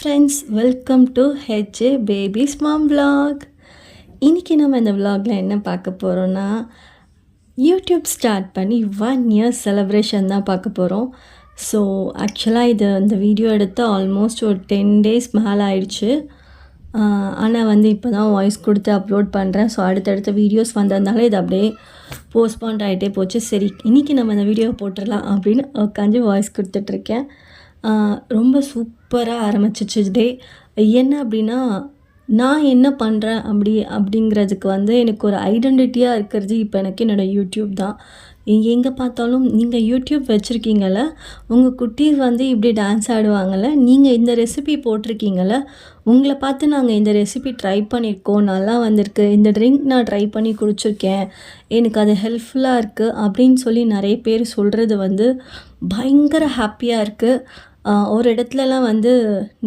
Friends welcome to HA babies mom vlog. இன்றைக்கி நம்ம இந்த vlogல என்ன பார்க்க போகிறோன்னா யூடியூப் ஸ்டார்ட் பண்ணி ஒன் இயர் செலப்ரேஷன் தான் பார்க்க போகிறோம் ஸோ ஆக்சுவலாக இது இந்த வீடியோ எடுத்து ஆல்மோஸ்ட் ஒரு டென் டேஸ் மேலே ஆயிடுச்சு. ஆனால் வந்து இப்போ தான் வாய்ஸ் கொடுத்து அப்லோட் பண்ணுறேன் ஸோ அடுத்தடுத்த வீடியோஸ் வந்ததுனால இது அப்படியே போஸ்ட்பாண்ட் ஆகிட்டே போச்சு. சரி இன்றைக்கி நம்ம இந்த வீடியோ போட்டுடலாம் அப்படின்னு உட்காந்து வாய்ஸ் கொடுத்துட்ருக்கேன் ரொம்ப சூப் ஆரம்பிச்சிச்சு டே என்ன அப்படின்னா நான் என்ன பண்ணுறேன் அப்படி அப்படிங்கிறதுக்கு வந்து எனக்கு ஒரு ஐடென்டிட்டியாக இருக்கிறது இப்போ எனக்கு என்னோடய யூடியூப் தான். எங்கே பார்த்தாலும் நீங்கள் யூடியூப் வச்சுருக்கீங்கள உங்கள் குட்டீஸ் வந்து இப்படி டான்ஸ் ஆடுவாங்கள்ல நீங்கள் இந்த ரெசிபி போட்டிருக்கீங்கள உங்களை பார்த்து நாங்கள் இந்த ரெசிபி ட்ரை பண்ணியிருக்கோம் நல்லா வந்திருக்கு இந்த ட்ரிங்க் நான் ட்ரை பண்ணி குடிச்சிருக்கேன் எனக்கு அது ஹெல்ப்ஃபுல்லாக இருக்குது அப்படின்னு சொல்லி நிறைய பேர் சொல்கிறது வந்து பயங்கர ஹாப்பியாக இருக்குது ஒரு இடத்துலலாம் வந்து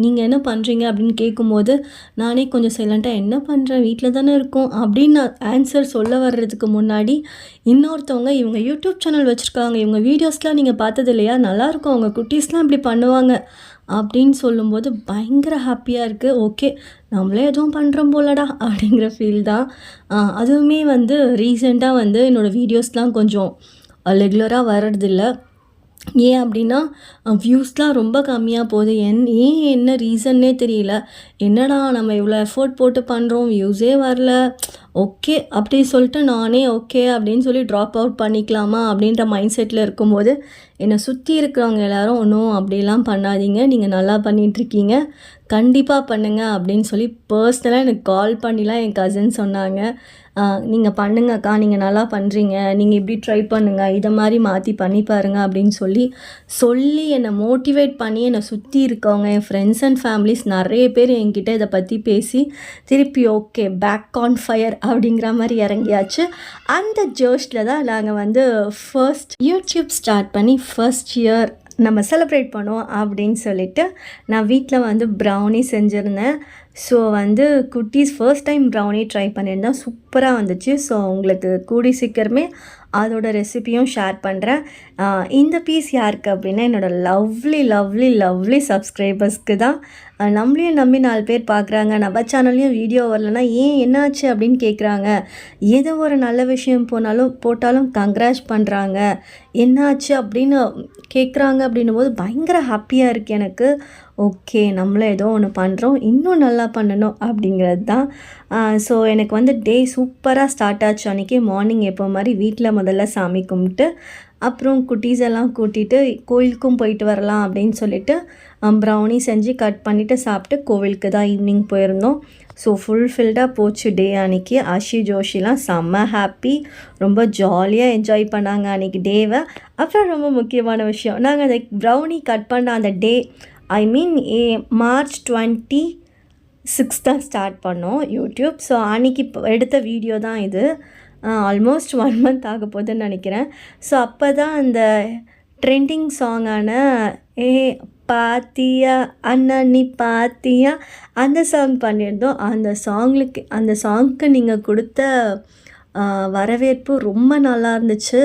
நீங்கள் என்ன பண்ணுறீங்க அப்படின்னு கேட்கும்போது நானே கொஞ்சம் சைலண்ட்டாக என்ன பண்ணுறேன் வீட்டில் தானே இருக்கோம். அப்படின்னு நான் ஆன்சர் சொல்ல வர்றதுக்கு முன்னாடி இன்னொருத்தவங்க இவங்க யூடியூப் சேனல் வச்சுருக்காங்க. இவங்க வீடியோஸ்லாம் நீங்கள் பார்த்தது இல்லையா நல்லாயிருக்கும் அவங்க குட்டீஸ்லாம் இப்படி பண்ணுவாங்க. அப்படின்னு சொல்லும்போது பயங்கர ஹாப்பியாக இருக்குது ஓகே நம்மளே எதுவும் பண்ணுறோம் போலடா அப்படிங்கிற ஃபீல் தான். அதுவுமே வந்து ரீசெண்டாக வந்து என்னோடய வீடியோஸ்லாம் கொஞ்சம் ரெகுலராக வர்றதில்ல. ஏன் அப்படின்னா வியூஸ்லாம் ரொம்ப கம்மியாக போகுது. என் ஏன் என்ன ரீசன்னே தெரியல. என்னடா நம்ம இவ்வளோ எஃபோர்ட் போட்டு பண்ணுறோம் யூஸே வரல. ஓகே அப்படி சொல்லிட்டு நானே ஓகே அப்படின்னு சொல்லி ட்ராப் அவுட் பண்ணிக்கலாமா அப்படின்ற மைண்ட் செட்டில் இருக்கும்போது என்னை சுற்றி இருக்கிறவங்க எல்லோரும் ஒன்றும் அப்படிலாம் பண்ணாதீங்க. நீங்கள் நல்லா பண்ணிகிட்ருக்கீங்க கண்டிப்பாக பண்ணுங்கள் அப்படின்னு சொல்லி பர்சனலாக எனக்கு கால் பண்ணிலாம் என் கசின் சொன்னாங்க. நீங்கள் பண்ணுங்கக்கா நீங்கள் நல்லா பண்ணுறீங்க நீங்கள் இப்படி ட்ரை பண்ணுங்கள் இதை மாதிரி மாற்றி பண்ணி பாருங்கள் அப்படின்னு சொல்லி சொல்லி என்னை மோட்டிவேட் பண்ணி என்னை சுற்றி இருக்கவங்க என் ஃப்ரெண்ட்ஸ் அண்ட் ஃபேமிலிஸ் நிறைய பேர் என்கிட்ட இதை பற்றி பேசி திருப்பி ஓகே பேக் ஆன் ஃபயர் அப்படிங்கிற மாதிரி இறங்கியாச்சு. அந்த ஜோஷில் தான் நாங்கள் வந்து ஃபர்ஸ்ட் யூடியூப் ஸ்டார்ட் பண்ணி ஃபர்ஸ்ட் இயர் நம்ம செலிப்ரேட் பண்ணுவோம் அப்படின்னு சொல்லிட்டு நான் வீட்டில் வந்து ப்ரௌனி செஞ்சுருந்தேன். ஸோ வந்து குட்டீஸ் ஃபர்ஸ்ட் டைம் ப்ரௌனி ட்ரை பண்ணியிருந்தேன் சூப்பராக வந்துச்சு. ஸோ உங்களுக்கு கூடி சீக்கிரமே அதோட ரெசிபியும் ஷேர் பண்ணுறேன் இந்த பீஸ் யாருக்கு அப்படின்னா என்னோடய லவ்லி லவ்லி லவ்லி சப்ஸ்கிரைபர்ஸ்க்கு தான். நம்மளையும் நம்பி நாலு பேர் பார்க்குறாங்க நம்ம சேனல்லையும் வீடியோ வரலன்னா ஏன் என்னாச்சு அப்படின்னு கேட்குறாங்க ஏதோ ஒரு நல்ல விஷயம் போனாலும் போட்டாலும் கங்க்ராச் பண்ணுறாங்க என்னாச்சு அப்படின்னு கேட்குறாங்க அப்படின்னும் போது பயங்கர ஹாப்பியாக இருக்குது எனக்கு. ஓகே நம்மளும் ஏதோ ஒன்று பண்ணுறோம் இன்னும் நல்லா பண்ணணும் அப்படிங்கிறது தான் ஸோ எனக்கு வந்து டே சூப்பராக ஸ்டார்ட் ஆச்சு அன்றைக்கி மார்னிங் எப்போ மாதிரி வீட்டில் முதல்ல சாமி கும்பிட்டு அப்புறம் குட்டீஸ் எல்லாம் கூட்டிகிட்டு கோயிலுக்கும் போயிட்டு வரலாம் அப்படின்னு சொல்லிட்டு ப்ரௌனி செஞ்சு கட் பண்ணிவிட்டு சாப்பிட்டு கோவிலுக்கு தான் ஈவினிங் போயிருந்தோம். ஸோ ஃபுல்ஃபில்டாக போச்சு டே அன்றைக்கி ஆஷி ஜோஷிலாம் செம்ம ஹாப்பி ரொம்ப ஜாலியாக என்ஜாய் பண்ணாங்க அன்றைக்கி டேவை அப்புறம் ரொம்ப முக்கியமான விஷயம் நாங்கள் அந்த ப்ரௌனி கட் பண்ண அந்த day I mean a March twenty six தான் ஸ்டார்ட் பண்ணோம் யூடியூப். ஸோ அன்றைக்கி இப்போ எடுத்த வீடியோ தான் இது. ஆல்மோஸ்ட் ஒன் மந்த் ஆக போகுதுன்னு நினைக்கிறேன். ஸோ அப்போ தான் அந்த ட்ரெண்டிங் சாங்கான ஏ பாத்தியா அண்ணா நீ பாத்தியா? அந்த சாங் பண்ணியிருந்தோம். அந்த சாங்லுக்கு அந்த சாங்க்கு நீங்கள் கொடுத்த வரவேற்பு ரொம்ப நல்லா இருந்துச்சு.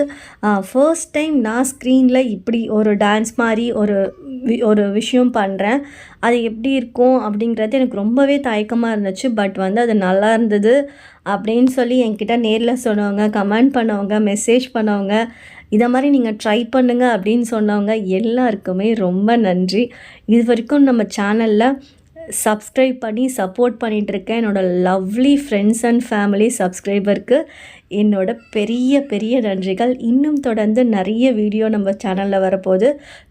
ஃபர்ஸ்ட் டைம் நான் ஸ்க்ரீனில் இப்படி ஒரு டான்ஸ் மாதிரி ஒரு வி- ஒரு விஷயம் பண்ணுறேன் அது எப்படி இருக்கும் அப்படிங்கிறது எனக்கு ரொம்பவே தயக்கமாக இருந்துச்சு. பட் வந்து அது நல்லா இருந்தது அப்படின்னு சொல்லி என்கிட்ட நேரில் சொன்னவங்க கமெண்ட் பண்ணவங்க மெசேஜ் பண்ணவங்க இதை மாதிரி நீங்கள் ட்ரை பண்ணுங்கள் அப்படின்னு சொன்னவங்க எல்லாருக்குமே ரொம்ப நன்றி. இது வரைக்கும் நம்ம சேனலில் சப்ஸ்கிரைப் பண்ணி சப்போர்ட் பண்ணிகிட்ருக்கேன் என்னோடய லவ்லி ஃப்ரெண்ட்ஸ் அண்ட் ஃபேமிலி சப்ஸ்கிரைபருக்கு என்னோட பெரிய பெரிய நன்றிகள். இன்னும் தொடர்ந்து நிறைய வீடியோ நம்ம சேனலில் வரப்போகுது.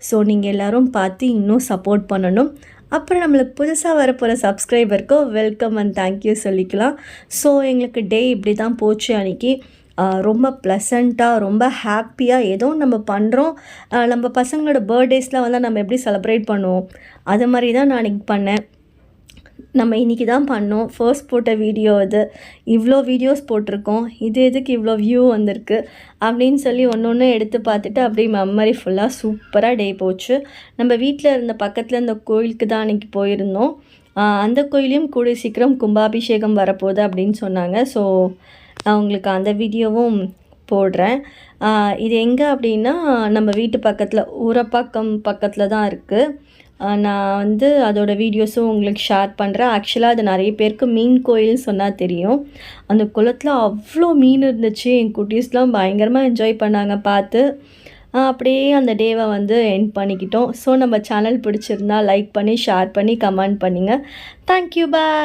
ஸோ நீங்கள் எல்லோரும் பார்த்து இன்னும் சப்போர்ட் பண்ணணும். அப்புறம் நம்மளுக்கு புதுசாக வரப்போகிற சப்ஸ்கிரைபருக்கும் வெல்கம் அண்ட் தேங்க்யூ சொல்லிக்கலாம். ஸோ எங்களுக்கு டே இப்படி தான் போச்சு அன்றைக்கி ரொம்ப ப்ளசண்ட்டாக ரொம்ப ஹாப்பியாக ஏதோ நம்ம பண்ணுறோம் நம்ம பசங்களோட பர்த்டேஸ்லாம் வந்து நம்ம எப்படி செலப்ரேட் பண்ணுவோம்? அது மாதிரி தான் நான் அன்றைக்கி பண்ணேன். நம்ம இன்றைக்கி தான் பண்ணோம். ஃபர்ஸ்ட் போட்ட வீடியோ இது இவ்வளோ வீடியோஸ் போட்டிருக்கோம். இது எதுக்கு இவ்வளோ வியூ வந்திருக்கு? அப்படின்னு சொல்லி ஒன்று ஒன்று எடுத்து பார்த்துட்டு அப்படியே மெமரி ஃபுல்லாக சூப்பராக டே போச்சு. நம்ம வீட்டில் இருந்த பக்கத்தில் இந்த கோயிலுக்கு தான் அன்றைக்கி போயிருந்தோம். அந்த கோயிலையும் கூடிய சீக்கிரம் கும்பாபிஷேகம் வரப்போகுது அப்படின்னு சொன்னாங்க. ஸோ நான் உங்களுக்கு அந்த வீடியோவும் போடுறேன். இது எங்கே அப்படின்னா நம்ம வீட்டு பக்கத்தில் ஊரப்பாக்கம் பக்கத்தில் தான் இருக்குது நான் வந்து அதோட வீடியோஸும் உங்களுக்கு ஷேர் பண்ணுறேன் ஆக்சுவலாக அது நிறைய பேருக்கு மீன் கோயில் சொன்னால் தெரியும். அந்த குளத்தில் அவ்வளோ மீன் இருந்துச்சு. என் குட்டீஸ்லாம் பயங்கரமாக என்ஜாய் பண்ணாங்க பார்த்து. அப்படியே அந்த டேவை வந்து என் பண்ணிக்கிட்டோம். ஸோ நம்ம சேனல் பிடிச்சிருந்தா லைக் பண்ணி ஷேர் பண்ணி கமெண்ட் பண்ணுங்கள் தேங்க்யூ பாய்